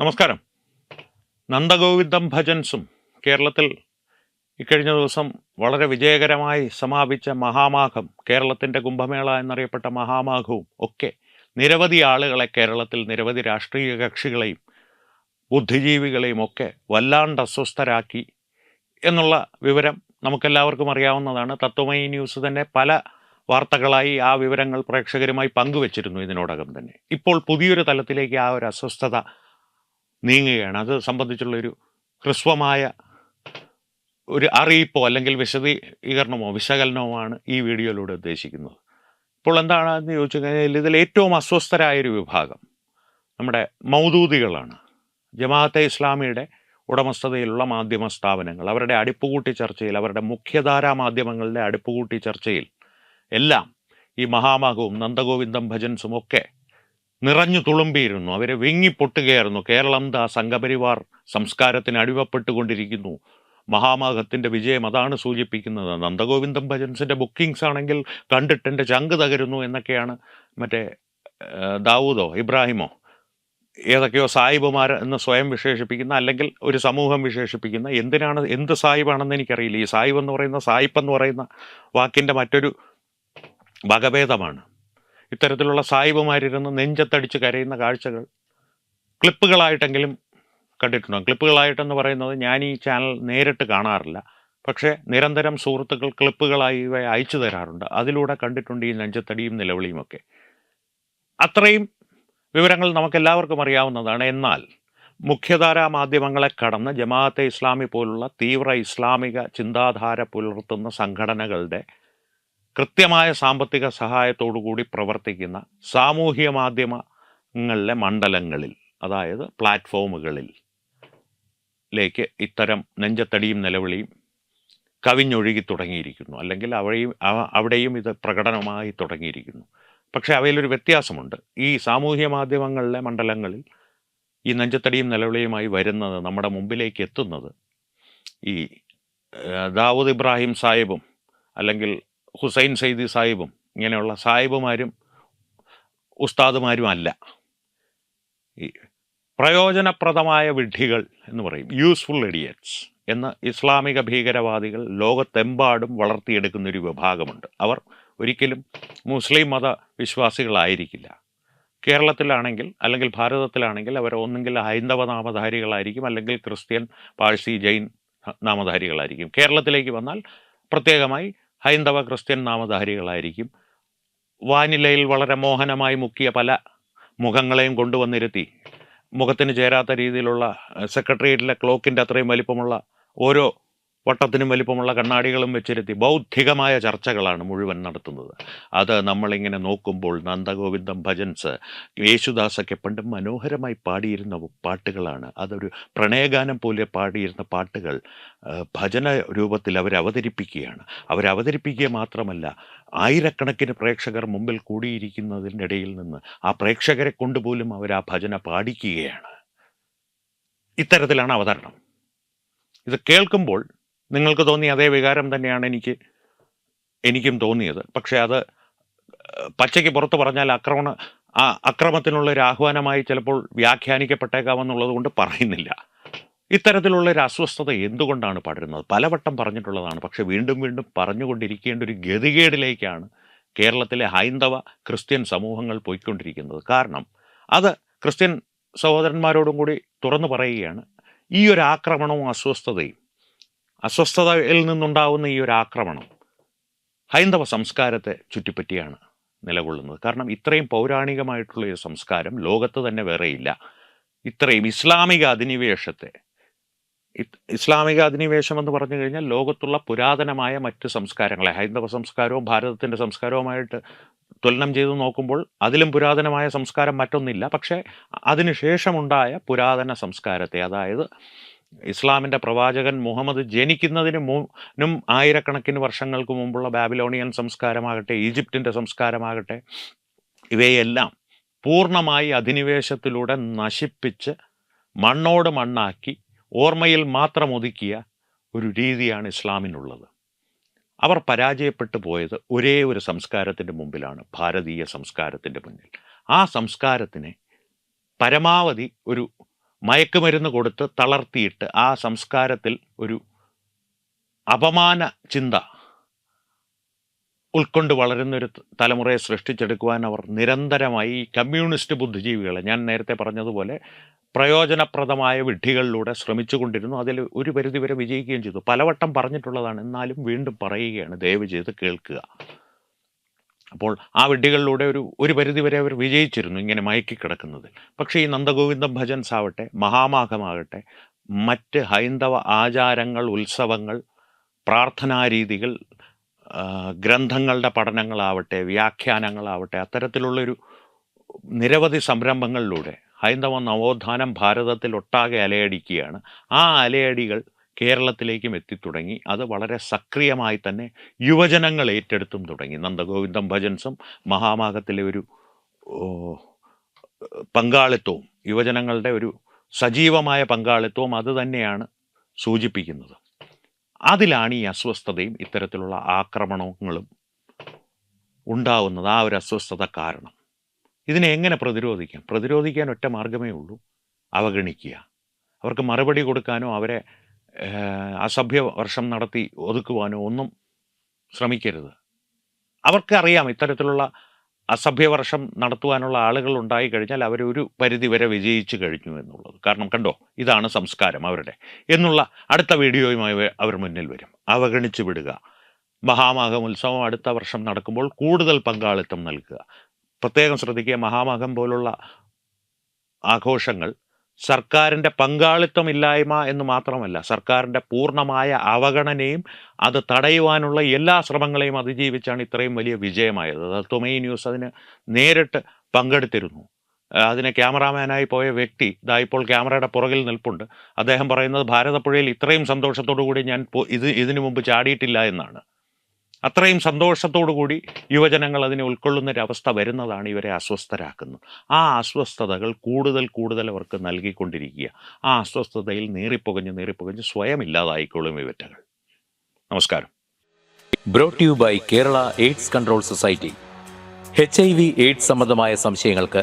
നമസ്കാരം. നന്ദഗോവിന്ദം ഭജൻസും കേരളത്തിൽ ഇക്കഴിഞ്ഞ ദിവസം വളരെ വിജയകരമായി സമാപിച്ച മഹാമാഘം കേരളത്തിന്റെ കുംഭമേള എന്നറിയപ്പെട്ട മഹാമാഘവും ഒക്കെ നിരവധി ആളുകളെ കേരളത്തിൽ നിരവധി രാഷ്ട്രീയ കക്ഷികളെയും ബുദ്ധിജീവികളെയും ഒക്കെ വല്ലാണ്ട് അസ്വസ്ഥരാക്കി എന്നുള്ള വിവരം നമുക്കെല്ലാവർക്കും അറിയാവുന്നതാണ്. തത്വമയി ന്യൂസ് തന്നെ പല വാർത്തകളായി ആ വിവരങ്ങൾ പ്രേക്ഷകരുമായി പങ്കുവച്ചിരുന്നു ഇതിനോടകം തന്നെ. ഇപ്പോൾ പുതിയൊരു തലത്തിലേക്ക് ആ ഒരു അസ്വസ്ഥത നീങ്ങുകയാണ്. അത് സംബന്ധിച്ചുള്ളൊരു ഹ്രസ്വമായ ഒരു അറിയിപ്പോ അല്ലെങ്കിൽ വിശദീകരണമോ വിശകലനമോ ആണ് ഈ വീഡിയോയിലൂടെ ഉദ്ദേശിക്കുന്നത്. ഇപ്പോൾ എന്താണെന്ന് ചോദിച്ചു കഴിഞ്ഞാൽ ഇതിൽ ഏറ്റവും അസ്വസ്ഥരായൊരു വിഭാഗം നമ്മുടെ മൗദൂദികളാണ്. ജമാഅത്തെ ഇസ്ലാമിയുടെ ഉടമസ്ഥതയിലുള്ള മാധ്യമ സ്ഥാപനങ്ങൾ അവരുടെ അടുപ്പുകൂട്ടി ചർച്ചയിൽ അവരുടെ മുഖ്യധാരാ മാധ്യമങ്ങളുടെ അടുപ്പുകൂട്ടി ചർച്ചയിൽ എല്ലാം ഈ മഹാമാഹവും നന്ദഗോവിന്ദം ഭജൻസും ഒക്കെ നിറഞ്ഞു തുളുമ്പിയിരുന്നു. അവരെ വെങ്ങി പൊട്ടുകയായിരുന്നു കേരളം ദാ സംഘപരിവാർ സംസ്കാരത്തിന് അടിവപ്പെട്ടുകൊണ്ടിരിക്കുന്നു മഹാമാഘത്തിന്റെ വിജയം അതാണ് സൂചിപ്പിക്കുന്നത്. നന്ദഗോവിന്ദം ഭജൻസിന്റെ ബുക്കിങ്സ് ആണെങ്കിൽ കണ്ടിട്ട് എന്റെ ചങ്ക് തകരുന്നു എന്നൊക്കെയാണ് മറ്റേ ദാവൂദോ ഇബ്രാഹിമോ ഏതൊക്കെയോ സാഹിബുമാർ എന്ന് സ്വയം വിശേഷിപ്പിക്കുന്ന അല്ലെങ്കിൽ ഒരു സമൂഹം വിശേഷിപ്പിക്കുന്ന എന്തിനാണ് എന്ത് സാഹിബാണെന്ന് എനിക്കറിയില്ല. ഈ സാഹിബ് എന്ന് പറയുന്ന സായിപ്പ് എന്ന് പറയുന്ന വാക്കിന്റെ മറ്റൊരു വകഭേദമാണ്. ഇത്തരത്തിലുള്ള സായിബുമാരിരുന്ന് നെഞ്ചത്തടിച്ച് കരയുന്ന കാഴ്ചകൾ ക്ലിപ്പുകളായിട്ടെങ്കിലും കണ്ടിട്ടുണ്ടോ? ക്ലിപ്പുകളായിട്ടെന്ന് പറയുന്നത് ഞാൻ ഈ ചാനൽ നേരിട്ട് കാണാറില്ല. പക്ഷേ നിരന്തരം സുഹൃത്തുക്കൾ ക്ലിപ്പുകളായി ഇവ അയച്ചു തരാറുണ്ട്. അതിലൂടെ കണ്ടിട്ടുണ്ട് ഈ നെഞ്ചത്തടിയും നിലവിളിയും ഒക്കെ. അത്രയും വിവരങ്ങൾ നമുക്കെല്ലാവർക്കും അറിയാവുന്നതാണ്. എന്നാൽ മുഖ്യധാരാ മാധ്യമങ്ങളെ കടന്ന് ജമാഅത്തെ ഇസ്ലാമി പോലുള്ള തീവ്ര ഇസ്ലാമിക ചിന്താധാര പുലർത്തുന്ന സംഘടനകളുടെ കൃത്യമായ സാമ്പത്തിക സഹായത്തോടു കൂടി പ്രവർത്തിക്കുന്ന സാമൂഹ്യ മാധ്യമങ്ങളിലെ മണ്ഡലങ്ങളിൽ അതായത് പ്ലാറ്റ്ഫോമുകളിൽ ലേക്ക് ഇത്തരം നെഞ്ചത്തടിയും നിലവിളിയും കവിഞ്ഞൊഴുകി തുടങ്ങിയിരിക്കുന്നു. അല്ലെങ്കിൽ അവിടെയും അവിടെയും ഇത് പ്രകടനമായി തുടങ്ങിയിരിക്കുന്നു. പക്ഷേ അവയിലൊരു വ്യത്യാസമുണ്ട്. ഈ സാമൂഹ്യ മാധ്യമങ്ങളിലെ മണ്ഡലങ്ങളിൽ ഈ നെഞ്ചത്തടിയും നിലവിളിയുമായി വരുന്നത് നമ്മുടെ മുമ്പിലേക്ക് എത്തുന്നത് ഈ ദാവൂദ് ഇബ്രാഹിം സാഹിബും അല്ലെങ്കിൽ ഹുസൈൻ സൈദി സാഹിബും ഇങ്ങനെയുള്ള സാഹിബുമാരും ഉസ്താദുമാരും അല്ല. ഈ പ്രയോജനപ്രദമായ വിഡ്ഢികൾ എന്ന് പറയും. യൂസ്ഫുൾ ഇഡിയറ്റ്സ് എന്ന് ഇസ്ലാമിക ഭീകരവാദികൾ ലോകത്തെമ്പാടും വളർത്തിയെടുക്കുന്നൊരു വിഭാഗമുണ്ട്. അവർ ഒരിക്കലും മുസ്ലിം മത വിശ്വാസികളായിരിക്കില്ല. കേരളത്തിലാണെങ്കിൽ അല്ലെങ്കിൽ ഭാരതത്തിലാണെങ്കിൽ അവർ ഒന്നെങ്കിൽ ഹൈന്ദവ നാമധാരികളായിരിക്കും അല്ലെങ്കിൽ ക്രിസ്ത്യൻ പാഴ്സി ജൈൻ നാമധാരികളായിരിക്കും. കേരളത്തിലേക്ക് വന്നാൽ പ്രത്യേകമായി ഹൈന്ദവ ക്രിസ്ത്യൻ നാമധാരികളായിരിക്കും. വാനിലയിൽ വളരെ മോഹനമായി മുക്കിയ പല മുഖങ്ങളെയും കൊണ്ടുവന്നിരുത്തി. മുഖത്തിന് ചേരാത്ത രീതിയിലുള്ള സെക്രട്ടേറിയറ്റിലെ ക്ലോക്കിന്റെ അത്രയും വലിപ്പമുള്ള ഓരോ വട്ടത്തിനും വലിപ്പമുള്ള കണ്ണാടികളും വെച്ചിരുത്തി ബൗദ്ധികമായ ചർച്ചകളാണ് മുഴുവൻ നടത്തുന്നത്. അത് നമ്മളിങ്ങനെ നോക്കുമ്പോൾ നന്ദഗോവിന്ദം ഭജൻസ് യേശുദാസൊക്കെ പണ്ട് മനോഹരമായി പാടിയിരുന്ന പാട്ടുകളാണ്. അതൊരു പ്രണയഗാനം പോലെ പാടിയിരുന്ന പാട്ടുകൾ ഭജന രൂപത്തിൽ അവരവതരിപ്പിക്കുകയാണ്. അവരവതരിപ്പിക്കുക മാത്രമല്ല ആയിരക്കണക്കിന് പ്രേക്ഷകർ മുമ്പിൽ കൂടിയിരിക്കുന്നതിന്റെ ഇടയിൽ നിന്ന് ആ പ്രേക്ഷകരെ കൊണ്ടുപോലും അവർ ആ ഭജന പാടിക്കുകയാണ്. ഇത്തരത്തിലാണ് അവതരണം. ഇത് കേൾക്കുമ്പോൾ നിങ്ങൾക്ക് തോന്നിയ അതേ വികാരം തന്നെയാണ് എനിക്ക് എനിക്കും തോന്നിയത്. പക്ഷേ അത് പച്ചയ്ക്ക് പുറത്ത് പറഞ്ഞാൽ ആക്രമണ ആ അക്രമത്തിനുള്ള ഒരു ആഹ്വാനമായി ചിലപ്പോൾ വ്യാഖ്യാനിക്കപ്പെട്ടേക്കാമെന്നുള്ളത് കൊണ്ട് പറയുന്നില്ല. ഇത്തരത്തിലുള്ള ഒരു അസ്വസ്ഥത എന്തുകൊണ്ടാണ് പടരുന്നത്? പലവട്ടം പറഞ്ഞിട്ടുള്ളതാണ്. പക്ഷെ വീണ്ടും വീണ്ടും പറഞ്ഞുകൊണ്ടിരിക്കേണ്ട ഒരു ഗതികേടിലേക്കാണ് കേരളത്തിലെ ഹൈന്ദവ ക്രിസ്ത്യൻ സമൂഹങ്ങൾ പോയിക്കൊണ്ടിരിക്കുന്നത്. കാരണം അത് ക്രിസ്ത്യൻ സഹോദരന്മാരോടും കൂടി തുറന്നു പറയുകയാണ് ഈ ഒരു ആക്രമണവും അസ്വസ്ഥതയും അസ്വസ്ഥതയിൽ നിന്നുണ്ടാവുന്ന ഈ ഒരു ആക്രമണം ഹൈന്ദവ സംസ്കാരത്തെ ചുറ്റിപ്പറ്റിയാണ് നിലകൊള്ളുന്നത്. കാരണം ഇത്രയും പൗരാണികമായിട്ടുള്ള ഒരു സംസ്കാരം ലോകത്ത് തന്നെ വേറെയില്ല. ഇത്രയും ഇസ്ലാമിക അധിനിവേശത്തെ ഇസ്ലാമിക അധിനിവേശം എന്ന് പറഞ്ഞു കഴിഞ്ഞാൽ ലോകത്തുള്ള പുരാതനമായ മറ്റ് സംസ്കാരങ്ങളെ ഹൈന്ദവ സംസ്കാരവും ഭാരതത്തിന്റെ സംസ്കാരവുമായിട്ട് തുലനം ചെയ്ത് നോക്കുമ്പോൾ അതിലും പുരാതനമായ സംസ്കാരം മറ്റൊന്നില്ല. പക്ഷേ അതിനുശേഷമുണ്ടായ പുരാതന സംസ്കാരത്തെ അതായത് ഇസ്ലാമിന്റെ പ്രവാചകൻ മുഹമ്മദ് ജനിക്കുന്നതിന് മുന്നും ആയിരക്കണക്കിന് വർഷങ്ങൾക്ക് മുമ്പുള്ള ബാബിലോണിയൻ സംസ്കാരമാകട്ടെ ഈജിപ്തിന്റെ സംസ്കാരമാകട്ടെ ഇവയെല്ലാം പൂർണമായി അധിനിവേശത്തിലൂടെ നശിപ്പിച്ച് മണ്ണോട് മണ്ണാക്കി ഓർമ്മയിൽ മാത്രം ഒതുക്കിയ ഒരു രീതിയാണ് ഇസ്ലാമിനുള്ളത്. അവർ പരാജയപ്പെട്ടു പോയത് ഒരേ ഒരു സംസ്കാരത്തിന്റെ മുമ്പിലാണ് ഭാരതീയ സംസ്കാരത്തിന്റെ മുന്നിൽ. ആ സംസ്കാരത്തിനെ പരമാവധി ഒരു മയക്കുമരുന്ന് കൊടുത്ത് തളർത്തിയിട്ട് ആ സംസ്കാരത്തിൽ ഒരു അപമാന ചിന്ത ഉൾക്കൊണ്ട് വളരുന്നൊരു തലമുറയെ സൃഷ്ടിച്ചെടുക്കുവാൻ അവർ നിരന്തരമായി കമ്മ്യൂണിസ്റ്റ് ബുദ്ധിജീവികളെ ഞാൻ നേരത്തെ പറഞ്ഞതുപോലെ പ്രയോജനപ്രദമായ വിഡ്ഢികളിലൂടെ ശ്രമിച്ചുകൊണ്ടിരുന്നു. അതിൽ ഒരു പരിധിവരെ വിജയിക്കുകയും ചെയ്തു. പലവട്ടം പറഞ്ഞിട്ടുള്ളതാണ് എന്നാലും വീണ്ടും പറയുകയാണ് ദയവ് ചെയ്ത് കേൾക്കുക. അപ്പോൾ ആ വിഡ്ഢികളിലൂടെ ഒരു ഒരു പരിധിവരെ അവർ വിജയിച്ചിരുന്നു ഇങ്ങനെ മയക്കി കിടക്കുന്നത് പക്ഷേ ഈ നന്ദഗോവിന്ദം ഭജൻസ് ആവട്ടെ മഹാമാഘമാകട്ടെ മറ്റ് ഹൈന്ദവ ആചാരങ്ങൾ ഉത്സവങ്ങൾ പ്രാർത്ഥനാരീതികൾ ഗ്രന്ഥങ്ങളുടെ പഠനങ്ങളാവട്ടെ വ്യാഖ്യാനങ്ങളാവട്ടെ അത്തരത്തിലുള്ളൊരു നിരവധി സംരംഭങ്ങളിലൂടെ ഹൈന്ദവ നവോത്ഥാനം ഭാരതത്തിൽ ഒട്ടാകെ അലയടിക്കുകയാണ്. ആ അലയടികൾ കേരളത്തിലേക്കും എത്തിത്തുടങ്ങി. അത് വളരെ സക്രിയമായി തന്നെ യുവജനങ്ങൾ ഏറ്റെടുത്തും തുടങ്ങി. നന്ദഗോവിന്ദം ഭജൻസും മഹാമാഗത്തിലെ ഒരു പങ്കാളിത്തവും യുവജനങ്ങളുടെ ഒരു സജീവമായ പങ്കാളിത്തവും അത് തന്നെയാണ് സൂചിപ്പിക്കുന്നത്. അതിലാണ് ഈ അസ്വസ്ഥതയും ഇത്തരത്തിലുള്ള ആക്രമണങ്ങളും ഉണ്ടാവുന്നത്. ആ ഒരു അസ്വസ്ഥത കാരണം. ഇതിനെ എങ്ങനെ പ്രതിരോധിക്കാം? പ്രതിരോധിക്കാൻ ഒറ്റ മാർഗമേ ഉള്ളൂ. അവഗണിക്കുക. അവർക്ക് മറുപടി കൊടുക്കാനോ അവരെ അസഭ്യ വർഷം നടത്തി ഒതുക്കുവാനോ ഒന്നും ശ്രമിക്കരുത്. അവർക്കറിയാം ഇത്തരത്തിലുള്ള അസഭ്യവർഷം നടത്തുവാനുള്ള ആളുകൾ ഉണ്ടായി കഴിഞ്ഞാൽ അവരൊരു പരിധി വരെ വിജയിച്ചു കഴിഞ്ഞു എന്നുള്ളത്. കാരണം കണ്ടോ ഇതാണ് സംസ്കാരം അവരുടെ. എന്നുള്ള അടുത്ത വീഡിയോയുമായി അവർ മുന്നിൽ വരും. അവഗണിച്ചു വിടുക. മഹാമാഘം ഉത്സവം അടുത്ത വർഷം നടക്കുമ്പോൾ കൂടുതൽ പങ്കാളിത്തം നൽകുക. പ്രത്യേകം ശ്രദ്ധിക്കുക മഹാമാഘം പോലുള്ള ആഘോഷങ്ങൾ സർക്കാരിന്റെ പങ്കാളിത്തമില്ലായ്മ എന്ന് മാത്രമല്ല സർക്കാരിന്റെ പൂർണമായ അവഗണനയും അത് തടയുവാനുള്ള എല്ലാ ശ്രമങ്ങളെയും അതിജീവിച്ചാണ് ഇത്രയും വലിയ വിജയമായത്. തൊമൈ ന്യൂസ് അതിന് നേരിട്ട് പങ്കെടുത്തിരുന്നു. അതിനെ ക്യാമറാമാനായി പോയ വ്യക്തി ഇതാ ഇപ്പോൾ ക്യാമറയുടെ പുറകിൽ നിൽപ്പുണ്ട്. അദ്ദേഹം പറയുന്നത് ഭാരതപ്പുഴയിൽ ഇത്രയും സന്തോഷത്തോടു കൂടി ഞാൻ ഇത് ഇതിനു മുമ്പ് ചാടിയിട്ടില്ല എന്നാണ്. അത്രയും സന്തോഷത്തോടു കൂടി യുവജനങ്ങൾ അതിനെ ഉൾക്കൊള്ളുന്ന ഒരു അവസ്ഥ വരുന്നതാണ് ഇവരെ അസ്വസ്ഥരാക്കുന്നത്. ആ അസ്വസ്ഥതകൾ കൂടുതൽ കൂടുതൽ അവർക്ക് നൽകിക്കൊണ്ടിരിക്കുക. ആ അസ്വസ്ഥതയിൽ നീറിപ്പുകഞ്ഞ് നീറിപ്പുകഞ്ഞ് സ്വയം ഇല്ലാതായിക്കോളും ഇവറ്റകൾ നമസ്കാരം brought you by Kerala AIDS control society H I V AIDS സംബന്ധമായ സംശയങ്ങൾക്ക്